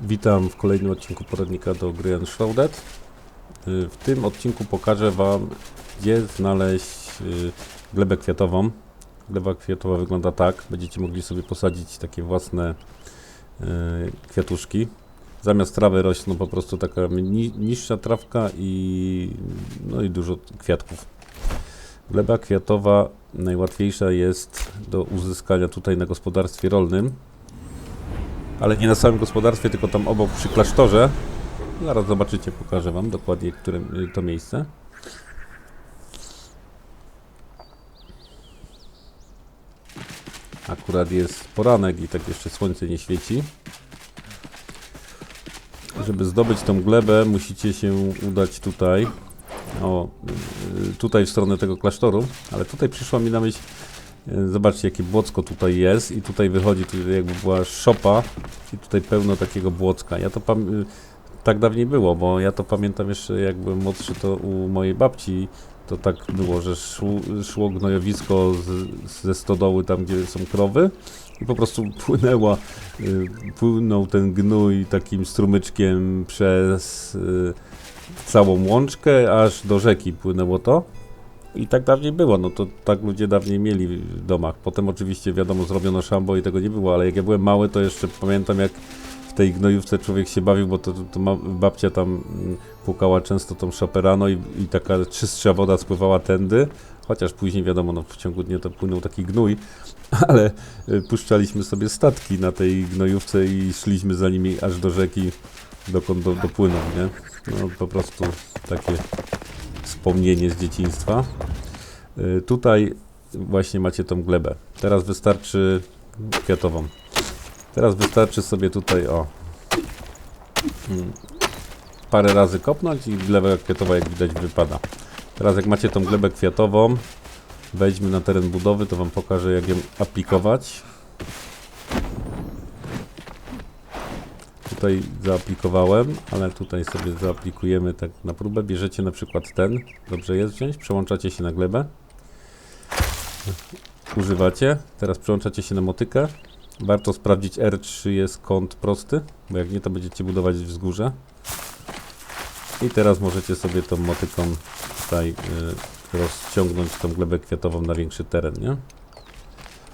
Witam w kolejnym odcinku poradnika do gry Enshrouded. Y, W tym odcinku pokażę Wam, gdzie znaleźć y, glebę kwiatową. Gleba kwiatowa wygląda tak. Będziecie mogli sobie posadzić takie własne y, kwiatuszki. Zamiast trawy rośną po prostu taka ni niższa trawka i, no i dużo kwiatków. Gleba kwiatowa najłatwiejsza jest do uzyskania tutaj na gospodarstwie rolnym ale nie na samym gospodarstwie, tylko tam obok przy klasztorze. Zaraz zobaczycie, pokażę Wam dokładnie, które y, to miejsce. Akurat jest poranek i tak jeszcze słońce nie świeci. Żeby zdobyć tą glebę, musicie się udać tutaj. O, y, tutaj w stronę tego klasztoru, ale tutaj przyszła mi na myśl E, Zobaczcie, jakie błocko tutaj jest i tutaj wychodzi, tu jakby była szopa i tutaj pełno takiego błocka. Ja to y, tak dawniej było, bo ja to pamiętam jeszcze jak byłem młodszy, to u mojej babci to tak było, że szło, szło gnojowisko z, ze stodoły tam, gdzie są krowy i po prostu płynęła, y, płynął ten gnój takim strumyczkiem przez y, całą łączkę, aż do rzeki płynęło to. I tak dawniej było, no to tak ludzie dawniej mieli w domach. Potem oczywiście wiadomo zrobiono szambo i tego nie było, ale jak ja byłem mały, to jeszcze pamiętam jak w tej gnojówce człowiek się bawił, bo to, to ma, babcia tam mm, pukała często tą szaperano i, i taka czystsza woda spływała tędy. Chociaż później wiadomo, no w ciągu dnia to płynął taki gnój, ale y, puszczaliśmy sobie statki na tej gnojówce i szliśmy za nimi aż do rzeki, dokąd do, dopłyną, nie? No po prostu takie wspomnienie z dzieciństwa. Y, Tutaj właśnie macie tą glebę. Teraz wystarczy kwiatową. Teraz wystarczy sobie tutaj o mm, parę razy kopnąć i gleba kwiatowa jak widać wypada. Teraz jak macie tą glebę kwiatową, wejdźmy na teren budowy, to wam pokażę jak ją aplikować. Tutaj zaaplikowałem, ale tutaj sobie zaaplikujemy tak na próbę. Bierzecie na przykład ten, dobrze jest wziąć, przełączacie się na glebę. Używacie, teraz przełączacie się na motykę. Warto sprawdzić R, czy jest kąt prosty, bo jak nie, to będziecie budować wzgórze. I teraz możecie sobie tą motyką tutaj y, rozciągnąć tą glebę kwiatową na większy teren, nie?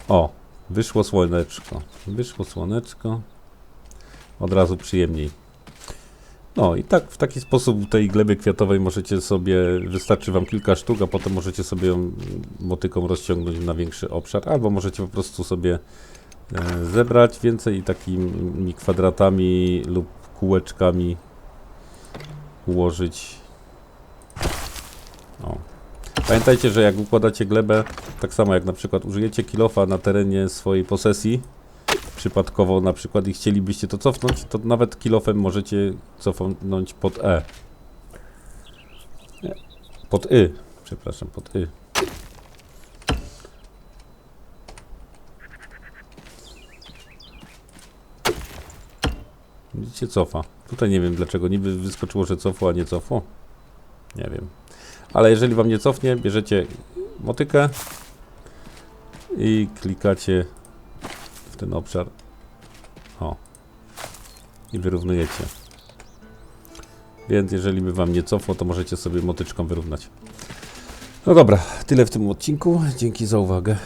O, wyszło słoneczko. Wyszło słoneczko od razu przyjemniej. No i tak w taki sposób tej gleby kwiatowej możecie sobie, wystarczy wam kilka sztuk, a potem możecie sobie ją motyką rozciągnąć na większy obszar, albo możecie po prostu sobie e, zebrać więcej i takimi kwadratami lub kółeczkami ułożyć. O. Pamiętajcie, że jak układacie glebę, tak samo jak na przykład użyjecie kilofa na terenie swojej posesji, przypadkowo na przykład i chcielibyście to cofnąć, to nawet kilofem możecie cofnąć pod E. Pod Y, przepraszam, pod Y. Widzicie, cofa. Tutaj nie wiem dlaczego, niby wyskoczyło, że cofło, a nie cofło. Nie wiem. Ale jeżeli wam nie cofnie, bierzecie motykę i klikacie ten obszar. O. I wyrównujecie. Więc jeżeli by wam nie cofło, to możecie sobie motyczką wyrównać. No dobra, tyle w tym odcinku. Dzięki za uwagę.